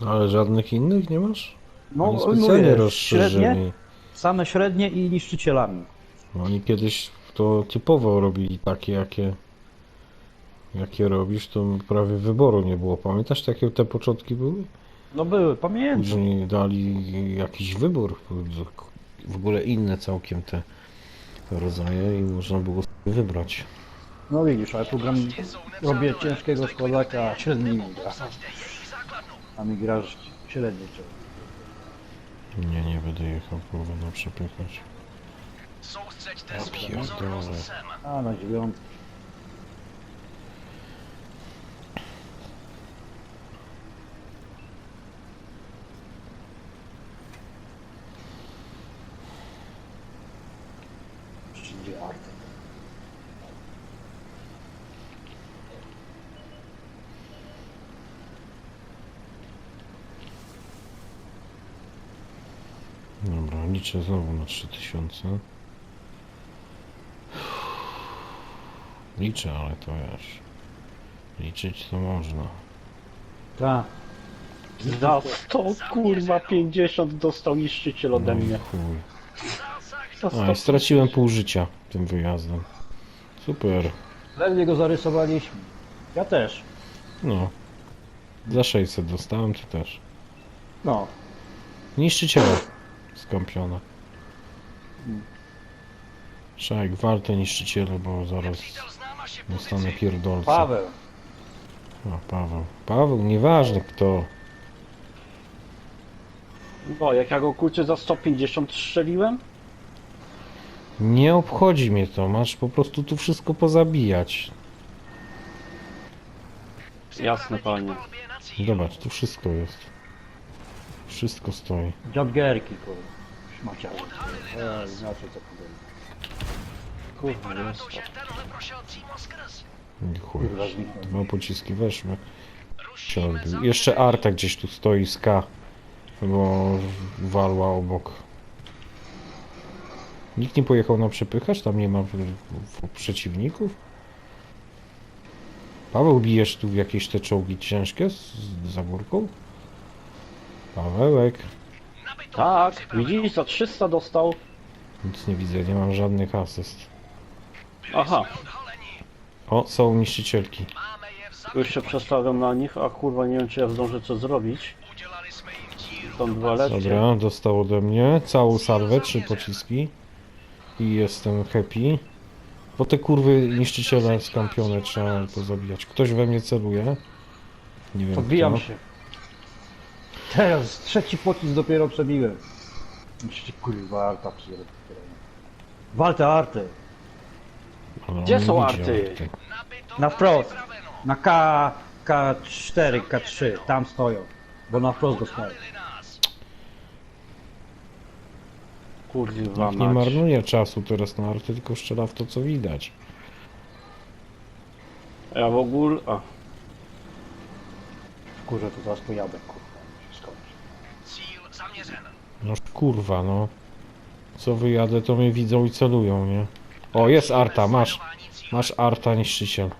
Ale żadnych innych nie masz? No, Oni no specjalnie wiesz, średnie, same średnie i niszczycielami. Oni kiedyś to typowo robili takie, jakie jakie robisz, to prawie wyboru nie było. Pamiętasz, jakie te początki były? No były, pamiętam. Później dali jakiś wybór, w ogóle inne całkiem te rodzaje i można było sobie wybrać. No widzisz, ale tu gram, robię ciężkiego składaka średnimi. A mi grasz średnie ciągle. Nie, nie będę jechał, kurwa, na przepychać. Ja svou pierdolę. A na dziewiątkę. Liczę znowu na 3000. Liczę, ale to wiesz. Liczyć to można. Tak. Za 100 kurwa 50 dostał niszczyciel ode No i mnie. chuj. Za A 100 i straciłem pół życia tym wyjazdem. Super. Ledwie go zarysowaliśmy. Ja też. No. Za 600 dostałem, ty też. No. Niszczyciele skąpione. Szajek, warte niszczyciele, bo zaraz dostanę pozici. pierdolce. Paweł. A, Paweł. Paweł, nieważne kto. No, jak ja go kurczę za 150 strzeliłem? Nie obchodzi mnie to, masz po prostu tu wszystko pozabijać. Jasne, panie. Zobacz, tu wszystko jest. Wszystko stoi. Jobgerki, kurwa. Szmaciały. E, inaczej to powiem. Kurwa, jest chuj. Kurwa, zniknął. Dwa pociski weszły. Się odbił. Jeszcze Arta gdzieś tu stoi z K. Bo walła obok. Nikt nie pojechał na przepychacz? Tam nie ma w, w, przeciwników? Paweł, bijesz tu jakieś te czołgi ciężkie z, za górką? Pawełek. Tak, widzisz, za 300 dostał. Nic nie widzę, nie mam żadnych asyst. Aha. O, są niszczycielki. Już się przestawiam na nich, a kurwa nie wiem czy ja zdążę co zrobić. Do dwa lepsze. Dobra, dostał ode mnie całą salwę, trzy pociski. I jestem happy. Bo te kurwy niszczyciele skampione trzeba pozabijać. Ktoś we mnie celuje. Nie wiem Podbijam kto. się. Teraz trzeci pocisk dopiero przebiłem. Myślicie, kurwa, arta przyjdzie. Walta arty. On Gdzie nie są arty? Na wprost. Na K, K4, K3, tam stoją. Bo na wprost dostają. Kurwa Nikt nie mać. marnuje czasu teraz na arty, tylko strzela w to co widać. Ja w ogóle... A, Kurze, to zaraz pojadę, kurwa. Cíl zaměřen. No kurwa no. Co wyjadę to mnie widzą i celują, nie? O, jest arta, masz. Masz arta niszczyciel.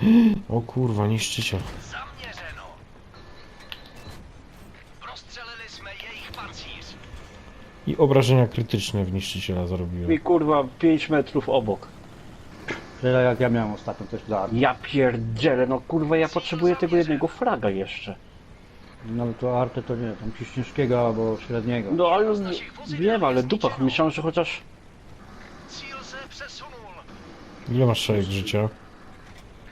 O kurwa, niszczyciel. I obrażenia krytyczne w niszczyciela zrobiłem. mi kurwa 5 metrów obok. Tyle jak ja miałem ostatnio też dla. Ja pierdzielę, no kurwa ja potrzebuję tego jednego fraga jeszcze. No to arty to nie, tam coś ciężkiego albo średniego. No ale wiem, ale dupa, myślałem, że chociaż... Se. Ile masz szajek życia?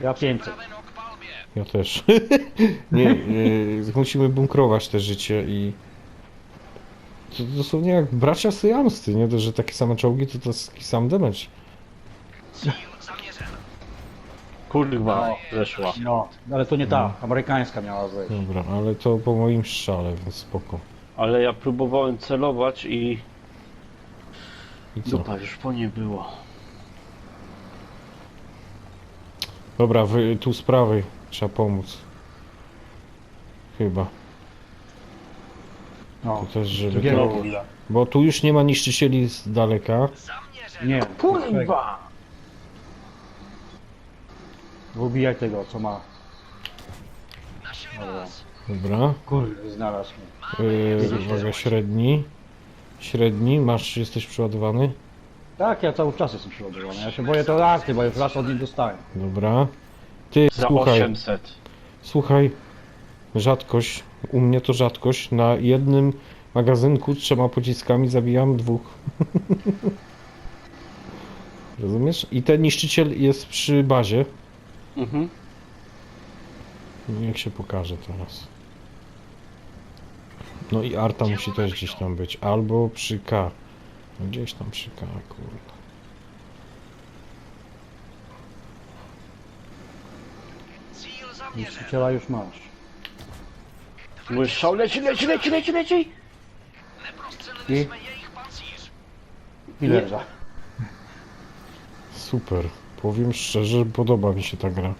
Ja 500. Praveno k palbě. Ja też. nie, yy, musimy bunkrować te życie i... To dosłownie jak bracia syjamscy, nie? To, że takie same czołgi, to to jest taki sam damage. Kurwa, zeszła. No, ale to nie ta, amerykańska miała wejść. Dobra, ale to po moim strzale, więc spoko. Ale ja próbowałem celować i... I co? Dupa, już po nie było. Dobra, wy, tu z prawej trzeba pomóc. Chyba. No, To też, żeby to... Bo tu już nie ma niszczycieli z daleka. Nie, Kurwa! Ubijaj tego, co ma. Dobra. Dobra. Kurde, znalazł mnie. Yy, uwaga, średni. Średni, masz, jesteś przeładowany? Tak, ja cały czas jestem przeładowany. Ja się boję to rasty, bo już raz od nich dostałem. Dobra. Ty, Za słuchaj, 800. słuchaj. Rzadkość, u mnie to rzadkość. Na jednym magazynku trzema pociskami zabijam dwóch. Rozumiesz? I ten niszczyciel jest przy bazie. Mhm. Niech się pokaże teraz. No i Arta musi też gdzieś tam być. Albo przy K. No Gdzieś tam przy K, kurde. Niszczyciela już masz. Strzał leci, leci, leci, leci, leci! I? za? Super. Powiem szczerze, podoba mi się ta gra.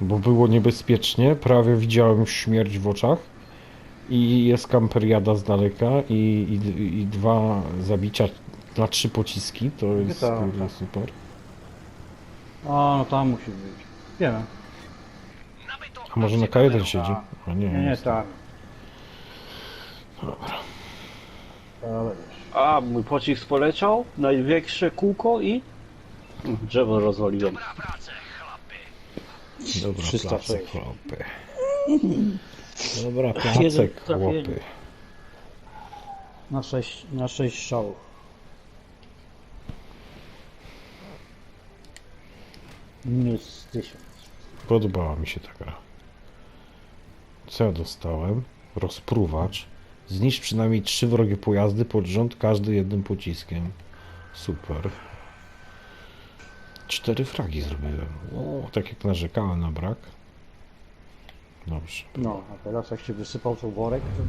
Bo było niebezpiecznie, prawie widziałem śmierć w oczach. I jest kamperiada z daleka i, i, i dwa zabicia na trzy pociski, to jest tak, kurde, tak. super. O, no tam musi być. Wiemy. A może na K1 siedzi? A nie, Nie, nie, jest tam. Dobra. Ale wiesz. A, mój pocisk poleciał, największe kółko i... Drzewo rozwaliłem. Dobrá práce, chlapi. Dobra, 306. placek, chłopy. Dobra, Jeden trafienie. chłopy. Na sześć, na sześć strzałów. Minus tysiąc. Podobała mi się ta gra. Co ja dostałem? Rozpruwacz. Zniszcz przynajmniej trzy wrogie pojazdy pod rząd, każdy jednym pociskiem. Super. Cztery fragi zrobiłem. O, tak jak narzekałem na brak. Dobrze. No, a teraz jak się wysypał ten worek, to